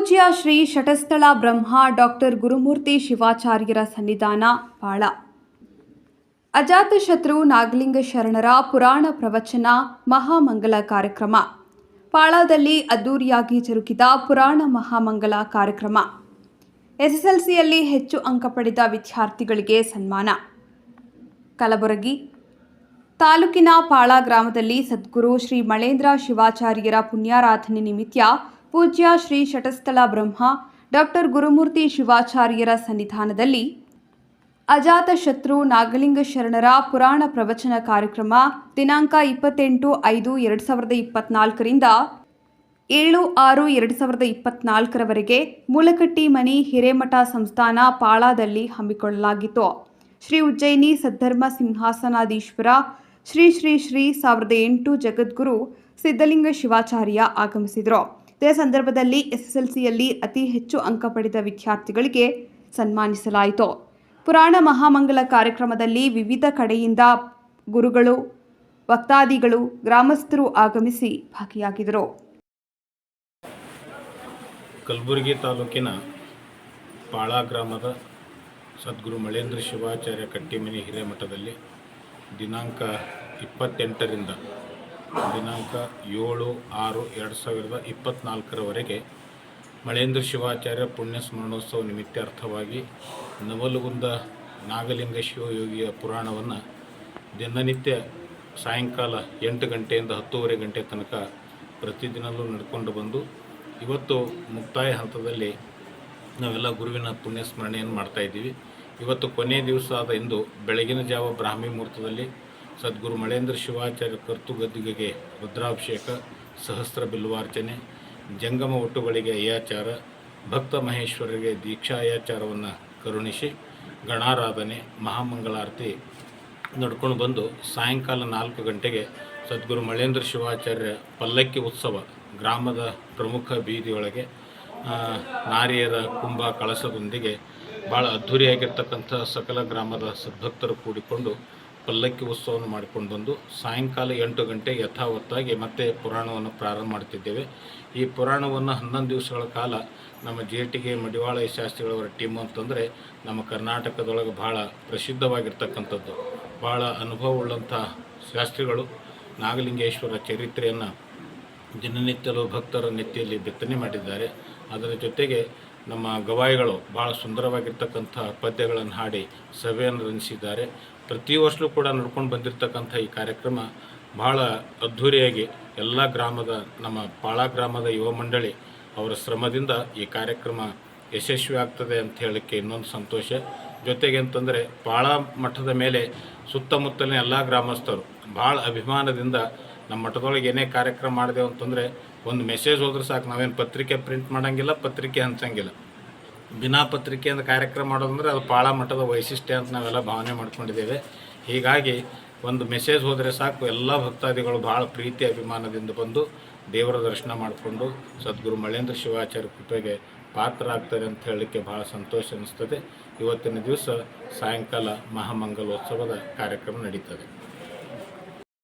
ಪೂಜ್ಯ ಶ್ರೀ ಶಟಸ್ಥಳ ಬ್ರಹ್ಮ ಡಾಕ್ಟರ್ ಗುರುಮೂರ್ತಿ ಶಿವಾಚಾರ್ಯರ ಸನ್ನಿಧಾನ ಪಾಳ. ಅಜಾತಶತ್ರು ನಾಗಲಿಂಗ ಶರಣರ ಪುರಾಣ ಪ್ರವಚನ ಮಹಾಮಂಗಲ ಕಾರ್ಯಕ್ರಮ. ಪಾಳದಲ್ಲಿ ಅದ್ದೂರಿಯಾಗಿ ಜರುಗಿದ ಪುರಾಣ ಮಹಾಮಂಗಲ ಕಾರ್ಯಕ್ರಮ. ಎಸ್ಎಸ್ಎಲ್ಸಿಯಲ್ಲಿ ಹೆಚ್ಚು ಅಂಕ ಪಡೆದ ವಿದ್ಯಾರ್ಥಿಗಳಿಗೆ ಸನ್ಮಾನ. ಕಲಬುರಗಿ. ತಾಲೂಕಿನ ಪಾಳ ಗ್ರಾಮದಲ್ಲಿ ಸದ್ಗುರು ಶ್ರೀ ಮಳೇಂದ್ರ ಶಿವಾಚಾರ್ಯರ ಪುಣ್ಯಾರಾಧನೆ ನಿಮಿತ್ತ ಪೂಜ್ಯ ಶ್ರೀ ಶಟಸ್ಥಳ ಬ್ರಹ್ಮ, ಡಾಕ್ಟರ್ ಗುರುಮೂರ್ತಿ ಶಿವಾಚಾರ್ಯರ ಸನ್ನಿಧಾನದಲ್ಲಿ ಅಜಾತ ಶತ್ರು ನಾಗಲಿಂಗ ಶರಣರ ಪುರಾಣ ಪ್ರವಚನ ಕಾರ್ಯಕ್ರಮ ದಿನಾಂಕ ಇಪ್ಪತ್ತೆಂಟು ಐದು ಎರಡು ಸಾವಿರದ ಇಪ್ಪತ್ನಾಲ್ಕರಿಂದ ಏಳು ಆರು ಎರಡು ಸಾವಿರದ ಇಪ್ಪತ್ನಾಲ್ಕರವರೆಗೆ ಮೂಲಕಟ್ಟಿ ಮನಿ ಹಿರೇಮಠ ಸಂಸ್ಥಾನ ಪಾಳಾದಲ್ಲಿ ಹಮ್ಮಿಕೊಳ್ಳಲಾಗಿತ್ತು. ಶ್ರೀ ಉಜ್ಜಯಿನಿ ಸದ್ಧರ್ಮ ಸಿಂಹಾಸನಾಧೀಶ್ವರ, ಶ್ರೀ ಶ್ರೀ ಶ್ರೀ ಸಾವಿರದ ಎಂಟು ಜಗದ್ಗುರು ಸಿದ್ಧಲಿಂಗ ಶಿವಾಚಾರ್ಯ ಆಗಮಿಸಿದರು. ಇದೇ ಸಂದರ್ಭದಲ್ಲಿ ಎಸ್ಎಸ್ಎಲ್ಸಿಯಲ್ಲಿ ಅತಿ ಹೆಚ್ಚು ಅಂಕ ಪಡೆದ ವಿದ್ಯಾರ್ಥಿಗಳಿಗೆ ಸನ್ಮಾನಿಸಲಾಯಿತು. ಪುರಾಣ ಮಹಾಮಂಗಲ ಕಾರ್ಯಕ್ರಮದಲ್ಲಿ ವಿವಿಧ ಕಡೆಯಿಂದ ಗುರುಗಳು, ಭಕ್ತಾದಿಗಳು, ಗ್ರಾಮಸ್ಥರು ಆಗಮಿಸಿ ಭಾಗಿಯಾಗಿದ್ದರು. ಕಲಬುರಗಿ ತಾಲೂಕಿನ ಪಾಳ ಗ್ರಾಮದ ಸದ್ಗುರು ಮಳೇಂದ್ರ ಶಿವಾಚಾರ್ಯ ಕಟ್ಟಿಮನಿ ಹಿರೇಮಠದಲ್ಲಿ ದಿನಾಂಕ ಇಪ್ಪತ್ತೆಂಟರಿಂದ ದಿನಾಂಕ ಏಳು ಆರು ಎರಡು ಸಾವಿರದ ಇಪ್ಪತ್ತ್ನಾಲ್ಕರವರೆಗೆ ಮಳೇಂದ್ರ ಶಿವಾಚಾರ್ಯ ಪುಣ್ಯ ಸ್ಮರಣೋತ್ಸವ ನಿಮಿತ್ತಾರ್ಥವಾಗಿ ನವಲಗುಂದ ನಾಗಲಿಂಗ ಶಿವಯೋಗಿಯ ಪುರಾಣವನ್ನು ದಿನನಿತ್ಯ ಸಾಯಂಕಾಲ ಎಂಟು ಗಂಟೆಯಿಂದ ಹತ್ತೂವರೆ ಗಂಟೆ ತನಕ ಪ್ರತಿದಿನವೂ ನಡ್ಕೊಂಡು ಬಂದು ಇವತ್ತು ಮುಕ್ತಾಯ ಹಂತದಲ್ಲಿ ನಾವೆಲ್ಲ ಗುರುವಿನ ಪುಣ್ಯ ಸ್ಮರಣೆಯನ್ನು ಮಾಡ್ತಾ ಇದ್ದೀವಿ. ಇವತ್ತು ಕೊನೆಯ ದಿವಸ ಆದ ಇಂದು ಬೆಳಗಿನ ಜಾವ ಬ್ರಾಹ್ಮಿ ಮುಹೂರ್ತದಲ್ಲಿ ಸದ್ಗುರು ಮಳೇಂದ್ರ ಶಿವಾಚಾರ್ಯ ಕರ್ತು ಗದ್ದಿಗೆಗೆ ರುದ್ರಾಭಿಷೇಕ, ಸಹಸ್ರ ಬಿಲ್ವಾರ್ಚನೆ ಜಂಗಮ ಒಟ್ಟುಗಳಿಗೆ ಅಯ್ಯಾಚಾರ, ಭಕ್ತ ಮಹೇಶ್ವರರಿಗೆ ದೀಕ್ಷಾಯಾಚಾರವನ್ನು ಕರುಣಿಸಿ ಗಣಾರಾಧನೆ, ಮಹಾಮಂಗಳಾರತಿ ನಡ್ಕೊಂಡು ಬಂದು ಸಾಯಂಕಾಲ ನಾಲ್ಕು ಗಂಟೆಗೆ ಸದ್ಗುರು ಮಳೇಂದ್ರ ಶಿವಾಚಾರ್ಯ ಪಲ್ಲಕ್ಕಿ ಉತ್ಸವ ಗ್ರಾಮದ ಪ್ರಮುಖ ಬೀದಿಯೊಳಗೆ ನಾರಿಯರ ಕುಂಭ ಕಳಸದೊಂದಿಗೆ ಭಾಳ ಅದ್ಧೂರಿಯಾಗಿರ್ತಕ್ಕಂಥ ಸಕಲ ಗ್ರಾಮದ ಸದ್ಭಕ್ತರು ಕೂಡಿಕೊಂಡು ಪಲ್ಲಕ್ಕಿ ಉತ್ಸವವನ್ನು ಮಾಡಿಕೊಂಡು ಬಂದು ಸಾಯಂಕಾಲ ಎಂಟು ಗಂಟೆ ಯಥಾವತ್ತಾಗಿ ಮತ್ತೆ ಪುರಾಣವನ್ನು ಪ್ರಾರಂಭ ಮಾಡ್ತಿದ್ದೇವೆ. ಈ ಪುರಾಣವನ್ನು ಹನ್ನೊಂದು ದಿವಸಗಳ ಕಾಲ ನಮ್ಮ ಜೇಟಿಗೆ ಮಡಿವಾಳ ಶಾಸ್ತ್ರಿಗಳವರ ಟೀಮ್ ಅಂತಂದರೆ ನಮ್ಮ ಕರ್ನಾಟಕದೊಳಗೆ ಭಾಳ ಪ್ರಸಿದ್ಧವಾಗಿರ್ತಕ್ಕಂಥದ್ದು. ಭಾಳ ಅನುಭವವುಳ್ಳಂಥ ಶಾಸ್ತ್ರಿಗಳು. ನಾಗಲಿಂಗೇಶ್ವರ ಚರಿತ್ರೆಯನ್ನು ದಿನನಿತ್ಯಲೂ ಭಕ್ತರ ನೆತ್ತಿಯಲ್ಲಿ ಬಿತ್ತನೆ ಮಾಡಿದ್ದಾರೆ. ಅದರ ಜೊತೆಗೆ ನಮ್ಮ ಗವಾಯಿಗಳು ಭಾಳ ಸುಂದರವಾಗಿರ್ತಕ್ಕಂಥ ಪದ್ಯಗಳನ್ನು ಹಾಡಿ ಸಭೆಯನ್ನು ರಚಿಸಿದ್ದಾರೆ ಪ್ರತಿ ವರ್ಷವೂ ಕೂಡ ನಡ್ಕೊಂಡು ಬಂದಿರತಕ್ಕಂಥ ಈ ಕಾರ್ಯಕ್ರಮ ಭಾಳ ಅದ್ಧೂರಿಯಾಗಿ ಎಲ್ಲ ಗ್ರಾಮದ ನಮ್ಮ ಪಾಳ ಗ್ರಾಮದ ಯುವ ಮಂಡಳಿ ಅವರ ಶ್ರಮದಿಂದ ಈ ಕಾರ್ಯಕ್ರಮ ಯಶಸ್ವಿ ಆಗ್ತದೆ ಅಂತ ಹೇಳಕ್ಕೆ ಇನ್ನೊಂದು ಸಂತೋಷ. ಜೊತೆಗೆ ಅಂತಂದರೆ ಪಾಳ ಮಠದ ಮೇಲೆ ಸುತ್ತಮುತ್ತಲಿನ ಎಲ್ಲ ಗ್ರಾಮಸ್ಥರು ಭಾಳ ಅಭಿಮಾನದಿಂದ ನಮ್ಮ ಮಠದೊಳಗೆ ಏನೇ ಕಾರ್ಯಕ್ರಮ ಮಾಡಿದೆವು ಅಂತಂದರೆ ಒಂದು ಮೆಸೇಜ್ ಹೋದ್ರೆ ಸಾಕು, ನಾವೇನು ಪತ್ರಿಕೆ ಪ್ರಿಂಟ್ ಮಾಡೋಂಗಿಲ್ಲ, ಪತ್ರಿಕೆ ಹಂಚಂಗಿಲ್ಲ. ಬಿನಾ ಪತ್ರಿಕೆಯಿಂದ ಕಾರ್ಯಕ್ರಮ ಮಾಡೋದಂದ್ರೆ ಅದು ಭಾಳ ಮಟ್ಟದ ವೈಶಿಷ್ಟ್ಯ ಅಂತ ನಾವೆಲ್ಲ ಭಾವನೆ ಮಾಡ್ಕೊಂಡಿದ್ದೇವೆ. ಹೀಗಾಗಿ ಒಂದು ಮೆಸೇಜ್ ಹೋದರೆ ಸಾಕು, ಎಲ್ಲ ಭಕ್ತಾದಿಗಳು ಭಾಳ ಪ್ರೀತಿ, ಅಭಿಮಾನದಿಂದ ಬಂದು ದೇವರ ದರ್ಶನ ಮಾಡಿಕೊಂಡು ಸದ್ಗುರು ಮಳೇಂದ್ರ ಶಿವಾಚಾರ್ಯ ಕೃಪೆಗೆ ಪಾತ್ರ ಆಗ್ತಾರೆ ಅಂತ ಹೇಳಲಿಕ್ಕೆ ಭಾಳ ಸಂತೋಷ ಅನಿಸ್ತದೆ. ಇವತ್ತಿನ ದಿವಸ ಸಾಯಂಕಾಲ ಮಹಾಮಂಗಲೋತ್ಸವದ ಕಾರ್ಯಕ್ರಮ ನಡೀತದೆ.